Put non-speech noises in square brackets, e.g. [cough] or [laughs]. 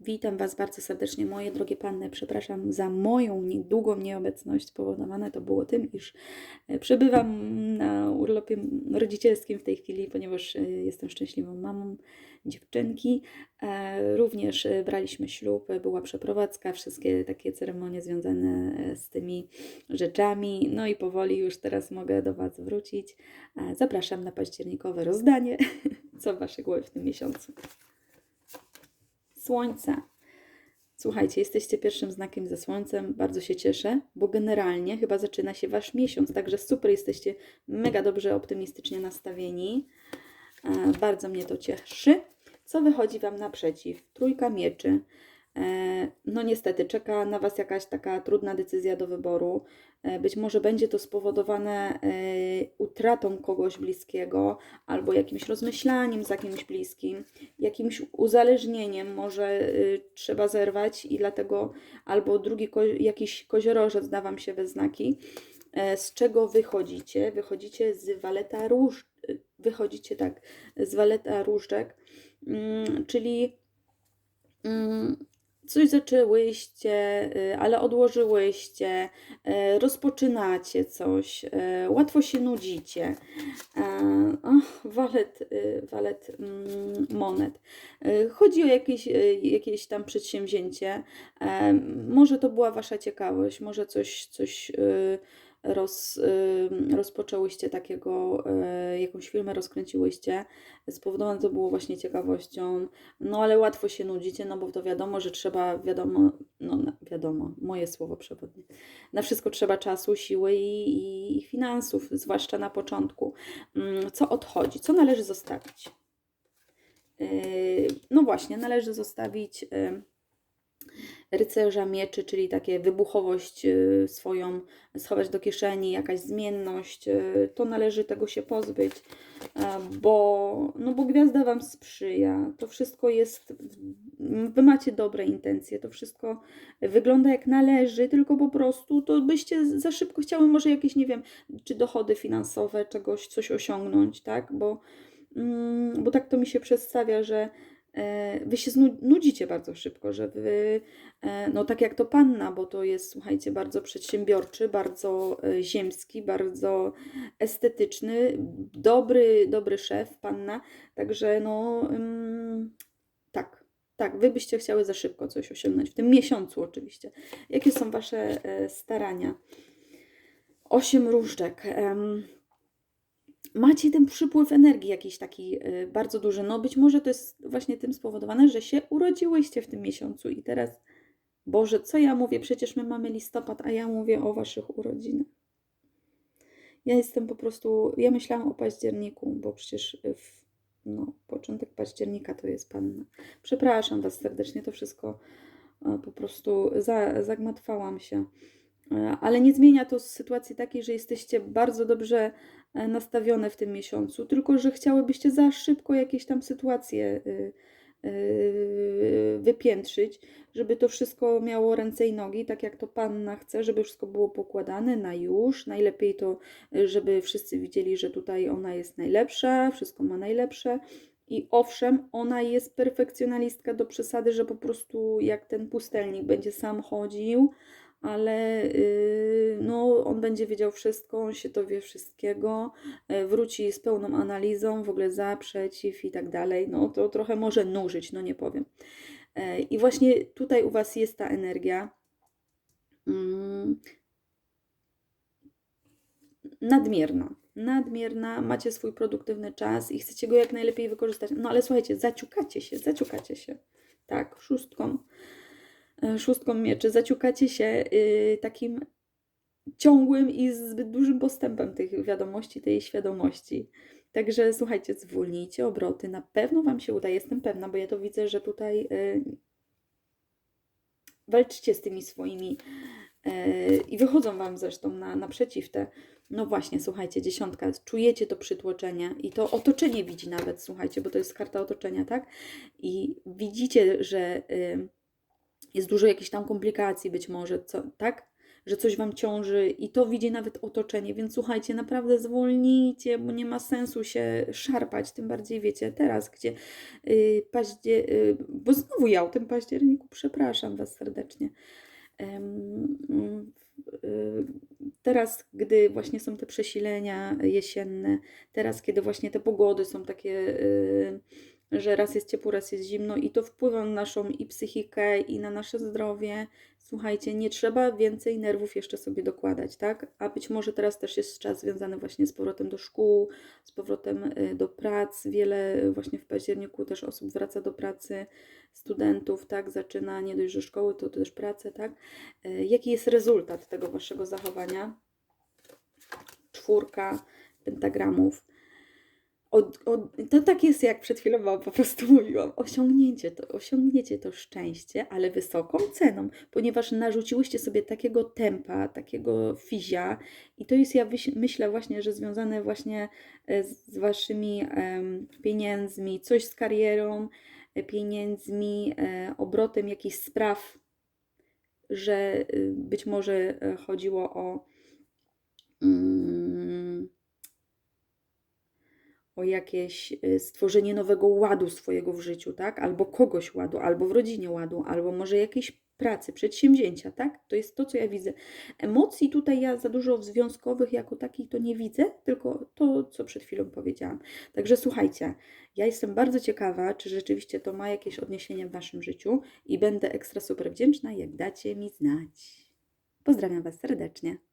Witam Was bardzo serdecznie, moje drogie panny. Przepraszam za moją niedługą nieobecność. Spowodowane to było tym, iż e, przebywam na urlopie rodzicielskim w tej chwili, ponieważ e, jestem szczęśliwą mamą dziewczynki. E, Również braliśmy ślub, była przeprowadzka, wszystkie takie ceremonie związane z tymi rzeczami. No i powoli już teraz mogę do Was wrócić. Zapraszam na październikowe rozdanie. [laughs] Co w Waszej głowie w tym miesiącu? Słońce. Słuchajcie, jesteście pierwszym znakiem ze Słońcem. Bardzo się cieszę, bo generalnie chyba zaczyna się Wasz miesiąc, także super, jesteście mega dobrze optymistycznie nastawieni. E, Bardzo mnie to cieszy. Co wychodzi Wam naprzeciw? Trójka mieczy. E, No niestety, czeka na Was jakaś taka trudna decyzja do wyboru. E, Być może będzie to spowodowane e, utratą kogoś bliskiego albo jakimś rozmyślaniem z jakimś bliskim, jakimś uzależnieniem może trzeba zerwać i dlatego albo drugi ko- jakiś koziorożec da Wam się we znaki. Z czego wychodzicie? Wychodzicie z waleta róż, wychodzicie tak, z waleta różdżek, mm, czyli mm, coś zaczęłyście, y, ale odłożyłyście, y, rozpoczynacie coś, y, łatwo się nudzicie. Och, walet, walet mm, monet. Chodzi o jakieś, jakieś tam przedsięwzięcie. E, Może to była Wasza ciekawość, może coś, coś roz, y, rozpoczęłyście takiego, y, jakąś filmę rozkręciłyście. Spowodowane to było właśnie ciekawością. No ale łatwo się nudzicie, no bo to wiadomo, że trzeba, wiadomo, no wiadomo, moje słowo przewodnie. Na wszystko trzeba czasu, siły i, i, finansów, zwłaszcza na początku. Mm, Co odchodzi? Co należy zostawić? Yy, No właśnie, należy zostawić rycerza mieczy, czyli takie wybuchowość yy, swoją schować do kieszeni, jakaś zmienność, yy, to należy tego się pozbyć, yy, bo, no bo gwiazda Wam sprzyja. To wszystko jest, Wy macie dobre intencje, to wszystko wygląda jak należy, tylko po prostu to byście za szybko chciały może jakieś, nie wiem, czy dochody finansowe, czegoś, coś osiągnąć, tak? Bo, mm, bo tak to mi się przedstawia, że e, wy się nudzicie bardzo szybko, że wy, e, no tak jak to panna, bo to jest, słuchajcie, bardzo przedsiębiorczy, bardzo e, ziemski, bardzo estetyczny, dobry, dobry szef, panna, także no tak. Tak, wy byście chciały za szybko coś osiągnąć, w tym miesiącu oczywiście. Jakie są wasze e, starania? Osiem różdżek. Macie ten przypływ energii jakiś taki y, bardzo duży. No być może to jest właśnie tym spowodowane, że się urodziłyście w tym miesiącu i teraz, Boże, co ja mówię? Przecież my mamy listopad, a ja mówię o waszych urodzinach. Ja jestem po prostu, ja myślałam o październiku, bo przecież y, w, no, początek października to jest panna. Przepraszam was serdecznie, to wszystko e, po prostu za, zagmatwałam się. E, Ale nie zmienia to sytuacji takiej, że jesteście bardzo dobrze e, nastawione w tym miesiącu, tylko że chciałybyście za szybko jakieś tam sytuacje y, y, wypiętrzyć, żeby to wszystko miało ręce i nogi, tak jak to panna chce, żeby wszystko było pokładane na już. Najlepiej to, y, żeby wszyscy widzieli, że tutaj ona jest najlepsza, wszystko ma najlepsze. I owszem, ona jest perfekcjonalistka do przesady, że po prostu jak ten pustelnik będzie sam chodził, ale yy, no, on będzie wiedział wszystko, on się dowie wszystkiego, e, wróci z pełną analizą, w ogóle za, przeciw i tak dalej. No to trochę może nużyć, no nie powiem. E, I właśnie tutaj u Was jest ta energia. Mm, nadmierna. Nadmierna, macie swój produktywny czas i chcecie go jak najlepiej wykorzystać. No ale słuchajcie, zaciukacie się, zaciukacie się. Tak, szóstką szóstką mieczy, zaciukacie się y, takim ciągłym i zbyt dużym postępem tych wiadomości, tej świadomości. Także słuchajcie, zwolnijcie obroty, na pewno Wam się uda, jestem pewna, bo ja to widzę, że tutaj y, walczcie z tymi swoimi y, i wychodzą Wam zresztą na, naprzeciw te, no właśnie, słuchajcie, dziesiątka, czujecie to przytłoczenie i to otoczenie widzi nawet, słuchajcie, bo to jest karta otoczenia, tak? I widzicie, że y, jest dużo jakichś tam komplikacji być może, co, tak? że coś Wam ciąży i to widzi nawet otoczenie, więc słuchajcie, naprawdę zwolnijcie, bo nie ma sensu się szarpać, tym bardziej wiecie, teraz, gdzie yy, paździe, yy, bo znowu ja o tym październiku, przepraszam Was serdecznie. Y, Teraz, gdy właśnie są te przesilenia jesienne, teraz, kiedy właśnie te pogody są takie, y, że raz jest ciepło, raz jest zimno i to wpływa na naszą i psychikę, i na nasze zdrowie. Słuchajcie, nie trzeba więcej nerwów jeszcze sobie dokładać, tak? A być może teraz też jest czas związany właśnie z powrotem do szkół, z powrotem y, do prac. Wiele właśnie w październiku też osób wraca do pracy, studentów, tak? Zaczyna nie dość, że szkoły, to też pracę, tak? Y, Jaki jest rezultat tego waszego zachowania? Czwórka pentagramów. Od, od, to tak jest, jak przed chwilą Wam po prostu mówiłam. Osiągnięcie to, osiągniecie to szczęście, ale wysoką ceną, ponieważ narzuciłyście sobie takiego tempa, takiego fizia i to jest, ja myślę właśnie, że związane właśnie e, z Waszymi em, pieniędzmi, coś z karierą, e, pieniędzmi, e, obrotem jakichś spraw, że y, być może chodziło o mm, o jakieś y, stworzenie nowego ładu swojego w życiu, tak? Albo kogoś ładu, albo w rodzinie ładu, albo może jakiejś pracy, przedsięwzięcia, tak? To jest to, co ja widzę. Emocji tutaj ja za dużo w związkowych jako takich to nie widzę, tylko to, co przed chwilą powiedziałam. Także słuchajcie, ja jestem bardzo ciekawa, czy rzeczywiście to ma jakieś odniesienie w Waszym życiu i będę ekstra super wdzięczna, jak dacie mi znać. Pozdrawiam Was serdecznie.